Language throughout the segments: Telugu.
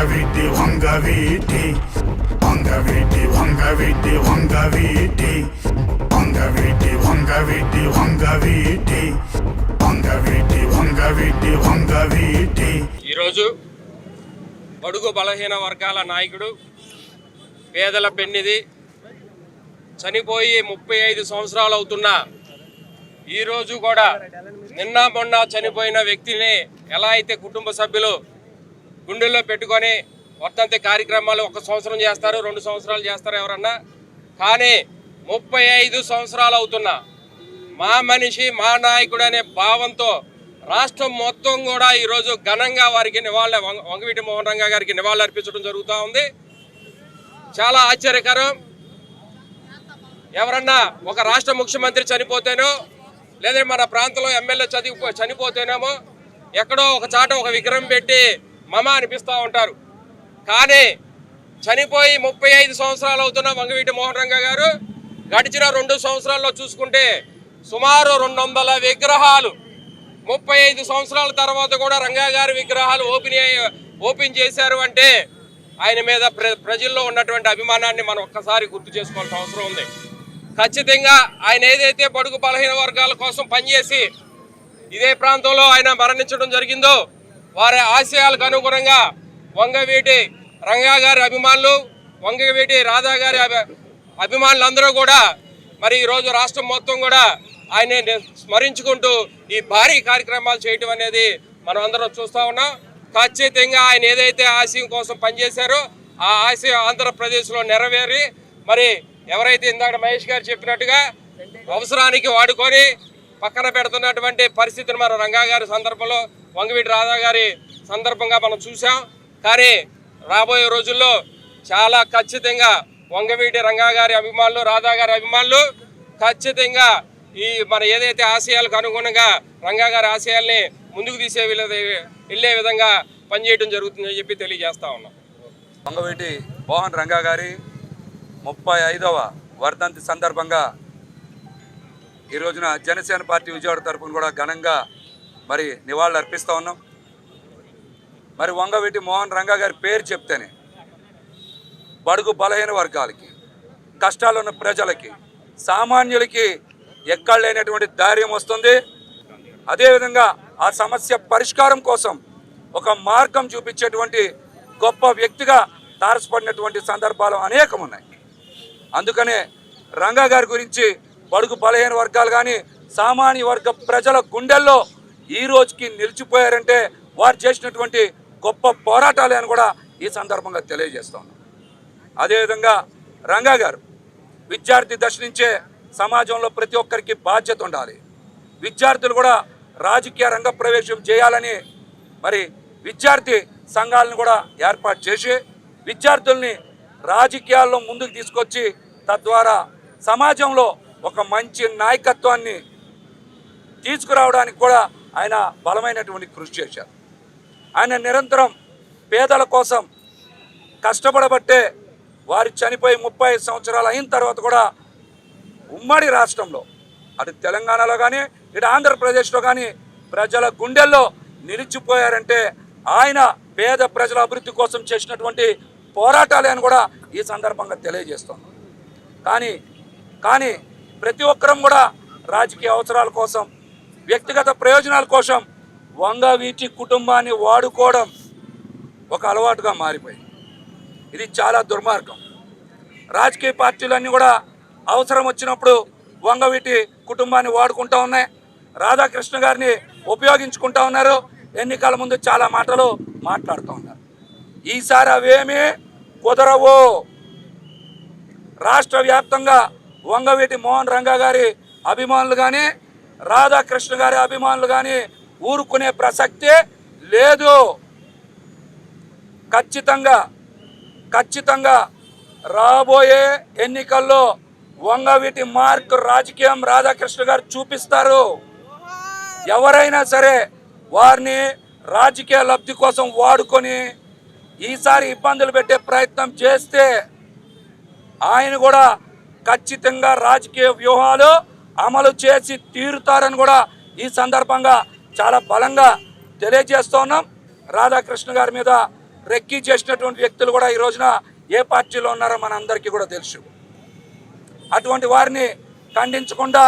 వంగవీటి వంగవీటి. వంగవీటి వంగవీటి వంగవీటి. వంగవీటి వంగవీటి వంగవీటి. వంగవీటి వంగవీటి వంగవీటి. ఈరోజు బడుగు బలహీన వర్గాల నాయకుడు పేదల పెన్నిది చనిపోయి ముప్పై ఐదు సంవత్సరాలు అవుతున్నా ఈరోజు కూడా నిన్న మొన్న చనిపోయిన వ్యక్తిని ఎలా అయితే కుటుంబ సభ్యులు గుండెల్లో పెట్టుకొని వర్తంతి కార్యక్రమాలు ఒక సంవత్సరం చేస్తారు రెండు సంవత్సరాలు చేస్తారు ఎవరన్నా. కానీ ముప్పై ఐదు సంవత్సరాలు అవుతున్నా. మా మనిషి మా నాయకుడు అనే భావంతో రాష్ట్రం మొత్తం కూడా ఈరోజు ఘనంగా వారికి నివాళ వంగవీటి మోహన్ రంగా గారికి నివాళులు అర్పించడం జరుగుతూ ఉంది. చాలా ఆశ్చర్యకరం. ఎవరన్నా ఒక రాష్ట్ర ముఖ్యమంత్రి చనిపోతేనో లేదా మన ప్రాంతంలో ఎమ్మెల్యే చదివి చనిపోతేనేమో ఎక్కడో ఒక చాట ఒక విగ్రహం పెట్టి మమ అనిపిస్తూ ఉంటారు. కానీ చనిపోయి ముప్పై ఐదు సంవత్సరాలు అవుతున్న వంగవీటి మోహన్ రంగ గారు గడిచిన రెండు సంవత్సరాల్లో చూసుకుంటే సుమారు రెండు వందల విగ్రహాలు ముప్పై ఐదు సంవత్సరాల తర్వాత కూడా రంగా గారి విగ్రహాలు ఓపెన్ ఓపెన్ చేశారు అంటే ఆయన మీద ప్రజల్లో ఉన్నటువంటి అభిమానాన్ని మనం ఒక్కసారి గుర్తు చేసుకోవాల్సిన అవసరం ఉంది. ఖచ్చితంగా ఆయన ఏదైతే బడుగు బలహీన వర్గాల కోసం పనిచేసి ఇదే ప్రాంతంలో ఆయన మరణించడం జరిగిందో వారి ఆశయాలకు అనుగుణంగా వంగవీటి రంగా గారి అభిమానులు వంగవీటి రాధా గారి అభి అభిమానులందరూ కూడా మరి ఈరోజు రాష్ట్రం మొత్తం కూడా ఆయన స్మరించుకుంటూ ఈ భారీ కార్యక్రమాలు చేయటం అనేది మనం అందరం చూస్తూ ఉన్నాం. ఖచ్చితంగా ఆయన ఏదైతే ఆశయం కోసం పనిచేశారో ఆ ఆశయం ఆంధ్రప్రదేశ్లో నెరవేరి మరి ఎవరైతే ఇందాక మహేష్ గారు చెప్పినట్టుగా అవసరానికి వాడుకొని పక్కన పెడుతున్నటువంటి పరిస్థితిని మన రంగా గారి సందర్భంలో వంగవీటి రాధా గారి సందర్భంగా మనం చూసాం కానీ రాబోయే రోజుల్లో చాలా ఖచ్చితంగా వంగవీటి రంగా గారి అభిమానులు రాధా గారి అభిమానులు ఖచ్చితంగా ఈ మన ఏదైతే ఆశయాలకు అనుగుణంగా రంగా గారి ఆశయాల్ని ముందుకు తీసే వీళ్ళ- వెళ్ళే విధంగా పనిచేయడం జరుగుతుందని చెప్పి తెలియజేస్తా ఉన్నాం. వంగవీటి మోహన్ రంగా గారి ముప్పై ఐదవ వర్ధంతి సందర్భంగా ఈ రోజున జనసేన పార్టీ విజయవాడ తరఫున కూడా ఘనంగా మరి నివాళులు అర్పిస్తూ ఉన్నాం. మరి వంగవీటి మోహన్ రంగా గారి పేరు చెప్తేనే బడుగు బలహీన వర్గాలకి కష్టాలున్న ప్రజలకి సామాన్యులకి ఎక్కడ లేనటువంటి ధైర్యం వస్తుంది. అదేవిధంగా ఆ సమస్య పరిష్కారం కోసం ఒక మార్గం చూపించేటువంటి గొప్ప వ్యక్తిగా తారసపడినటువంటి సందర్భాలు అనేకం ఉన్నాయి అందుకనే రంగా గారి గురించి బడుగు బలహీన వర్గాలు కానీ సామాన్య వర్గ ప్రజల గుండెల్లో ఈ రోజుకి నిలిచిపోయారంటే వారు చేసినటువంటి గొప్ప పోరాటాలే అని కూడా ఈ సందర్భంగా తెలియజేస్తా ఉన్నాం. అదేవిధంగా రంగా గారు విద్యార్థి దశ నుంచే సమాజంలో ప్రతి ఒక్కరికి బాధ్యత ఉండాలి. విద్యార్థులు కూడా రాజకీయ రంగ ప్రవేశం చేయాలని మరి విద్యార్థి సంఘాలను కూడా ఏర్పాటు చేసి విద్యార్థుల్ని రాజకీయాల్లో ముందుకు తీసుకొచ్చి తద్వారా సమాజంలో ఒక మంచి నాయకత్వాన్ని తీసుకురావడానికి కూడా ఆయన బలమైనటువంటి కృషి చేశారు. ఆయన నిరంతరం పేదల కోసం కష్టపడబట్టే వారు చనిపోయి ముప్పై సంవత్సరాలు అయిన తర్వాత కూడా ఉమ్మడి రాష్ట్రంలో అటు తెలంగాణలో కానీ ఇటు ఆంధ్రప్రదేశ్లో కానీ ప్రజల గుండెల్లో నిలిచిపోయారంటే ఆయన పేద ప్రజల అభివృద్ధి కోసం చేసినటువంటి పోరాటాలే అని కూడా ఈ సందర్భంగా తెలియజేస్తాం కానీ కానీ ప్రతి ఒక్కరం కూడా రాజకీయ అవసరాల కోసం వ్యక్తిగత ప్రయోజనాల కోసం వంగ వీటి కుటుంబాన్ని వాడుకోవడం ఒక అలవాటుగా మారిపోయింది. ఇది చాలా దుర్మార్గం. రాజకీయ పార్టీలన్నీ కూడా అవసరం వచ్చినప్పుడు వంగవీటి కుటుంబాన్ని వాడుకుంటా ఉన్నాయి. రాధాకృష్ణ గారిని ఉపయోగించుకుంటా ఉన్నారు. ఎన్నికల ముందు చాలా మాటలు మాట్లాడుతూ ఉన్నారు. ఈసారి అవేమీ కుదరవు. రాష్ట్ర వ్యాప్తంగా వంగవీటి మోహన్ రంగా గారి అభిమానులు కానీ రాధాకృష్ణ గారి అభిమానులు కానీ ఊరుకునే ప్రసక్తే లేదు. ఖచ్చితంగా ఖచ్చితంగా రాబోయే ఎన్నికల్లో వంగవీటి మార్క్ రాజకీయం రాధాకృష్ణ గారు చూపిస్తారు. ఎవరైనా సరే వారిని రాజకీయ లబ్ధి కోసం వాడుకొని ఈసారి ఇబ్బందులు పెట్టే ప్రయత్నం చేస్తే ఆయన కూడా ఖచ్చితంగా రాజకీయ వ్యూహాలు అమలు చేసి తీరుతారని కూడా ఈ సందర్భంగా చాలా బలంగా తెలియజేస్తున్నాం రాధాకృష్ణ గారి మీద రెక్కి చేసినటువంటి వ్యక్తులు కూడా ఈ రోజున ఏ పార్టీలో ఉన్నారో మన అందరికీ కూడా తెలుసు. అటువంటి వారిని ఖండించకుండా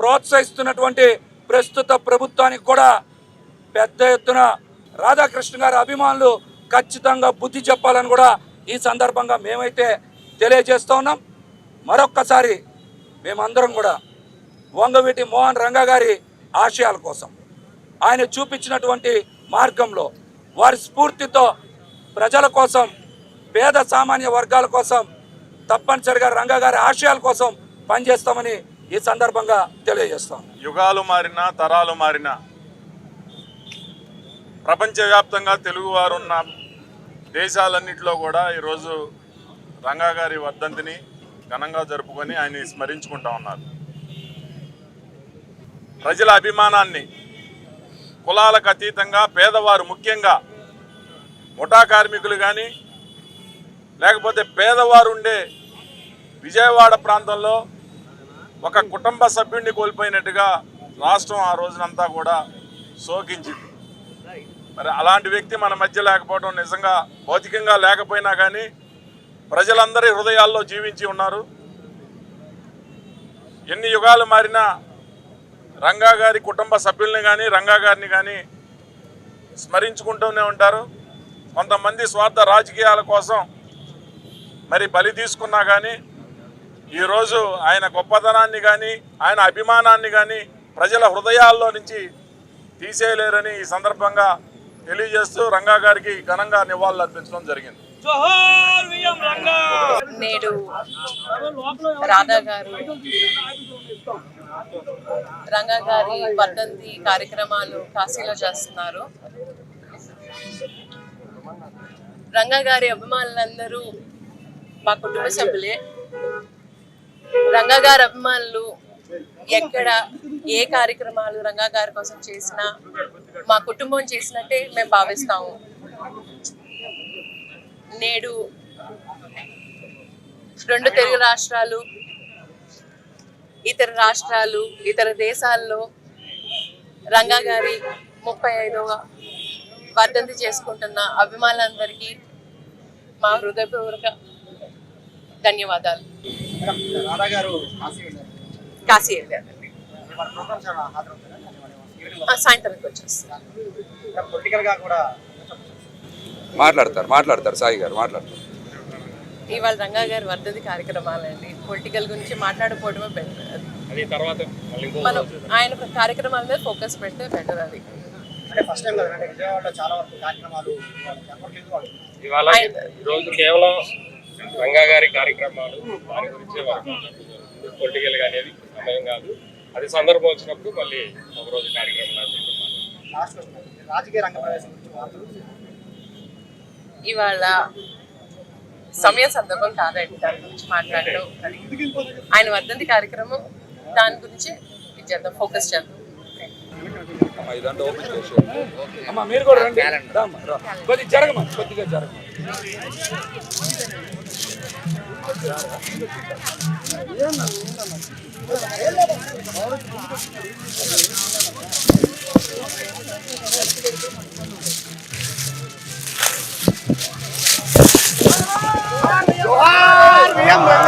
ప్రోత్సహిస్తున్నటువంటి ప్రస్తుత ప్రభుత్వానికి కూడా పెద్ద ఎత్తున రాధాకృష్ణ గారి అభిమానులు ఖచ్చితంగా బుద్ధి చెప్పాలని కూడా ఈ సందర్భంగా మేమైతే తెలియజేస్తూ ఉన్నాం. మరొక్కసారి మేమందరం కూడా వంగవీటి మోహన్ రంగా గారి ఆశయాల కోసం ఆయన చూపించినటువంటి మార్గంలో వారి స్ఫూర్తితో ప్రజల కోసం పేద సామాన్య వర్గాల కోసం తప్పనిసరిగా రంగా గారి ఆశయాల కోసం పనిచేస్తామని ఈ సందర్భంగా తెలియజేస్తాం. యుగాలు మారినా తరాలు మారినా ప్రపంచవ్యాప్తంగా తెలుగువారు ఉన్న దేశాలన్నింటిలో కూడా ఈరోజు రంగా గారి వర్ధంతిని ఘనంగా జరుపుకొని ఆయన స్మరించుకుంటా ఉన్నారు. ప్రజల అభిమానాన్ని కులాలకు అతీతంగా పేదవారు ముఖ్యంగా ముఠా కార్మికులు కానీ లేకపోతే పేదవారు ఉండే విజయవాడ ప్రాంతంలో ఒక కుటుంబ సభ్యుడిని కోల్పోయినట్టుగా రాష్ట్రం ఆ రోజునంతా కూడా శోకించింది. మరి అలాంటి వ్యక్తి మన మధ్య లేకపోవడం నిజంగా భౌతికంగా లేకపోయినా కానీ ప్రజలందరి హృదయాల్లో జీవించి ఉన్నారు. ఎన్ని యుగాలు మారినా రంగా గారి కుటుంబ సభ్యుల్ని కానీ రంగా గారిని కానీ స్మరించుకుంటూనే ఉంటారు. కొంతమంది స్వార్థ రాజకీయాల కోసం మరి బలి తీసుకున్నా కానీ ఈరోజు ఆయన గొప్పతనాన్ని కానీ ఆయన అభిమానాన్ని కానీ ప్రజల హృదయాల్లో నుంచి తీసేయలేరని ఈ సందర్భంగా తెలియజేస్తూ రంగా గారికి ఘనంగా నివాళులు అర్పించడం జరిగింది. నేడు రాధా గారు రంగా గారి వర్ధంతి కార్యక్రమాలు కాశీలో చేస్తున్నారు. రంగా గారి అభిమానులందరూ మా కుటుంబ సభ్యులే. రంగా గారి అభిమానులు ఎక్కడ ఏ కార్యక్రమాలు రంగా గారి కోసం చేసినా మా కుటుంబం చేసినట్టే మేము భావిస్తాము. నేడు రెండు తెలుగు రాష్ట్రాలు ఇతర రాష్ట్రాలు ఇతర దేశాల్లో రంగా గారి ముప్పై ఐదవ వర్ధంతి చేసుకుంటున్న అభిమానులందరికీ మా హృదయపూర్వక ధన్యవాదాలు. కాశీ వెళ్ళారు. వాళ్ళ ప్రోగ్రామ్స్ మాట్లాడతారు మాట్లాడతారు. సాయి గారు మాట్లాడతారు. ఇవాళ రంగా గారి వర్ధంతి కార్యక్రమాలండి. పొలిటికల్ గురించి మాట్లాడుకోవడమే బెటర్ అది తర్వాత మళ్ళీ ఇంకో మనం ఆయన కార్యక్రమాల మీద ఫోకస్ పెడితే బెటర్ అది. అంటే ఫస్ట్ టైం కదా అంటే విజయవాడలో చాలా వరకు కార్యక్రమాలు చెప్పట్లేదు వాళ్ళు ఇవాళ ఈరోజు కేవలం రంగా గారి కార్యక్రమాలు దాని గురించే అనేది సమయం కాదు. అది సందర్భం వచ్చినప్పుడు మళ్ళీ క్వశ్చన్ రాజకీయ రంగ ప్రవేశం గురించి వార్తలు. ఇవాళ సమయ సందర్భం కాదండి దాని గురించి మాట్లాడడం. ఆయన వర్ధంతి కార్యక్రమం దాని గురించి ఇది చేద్దాం ఫోకస్ చేద్దాం. అమ్మ ఇదంతా ఓపెన్ చేసి. అమ్మ మీరు కూడా రండి. రామ్మా, రా. కొద్దిగా జరగమా? ¡Bien!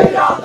Jai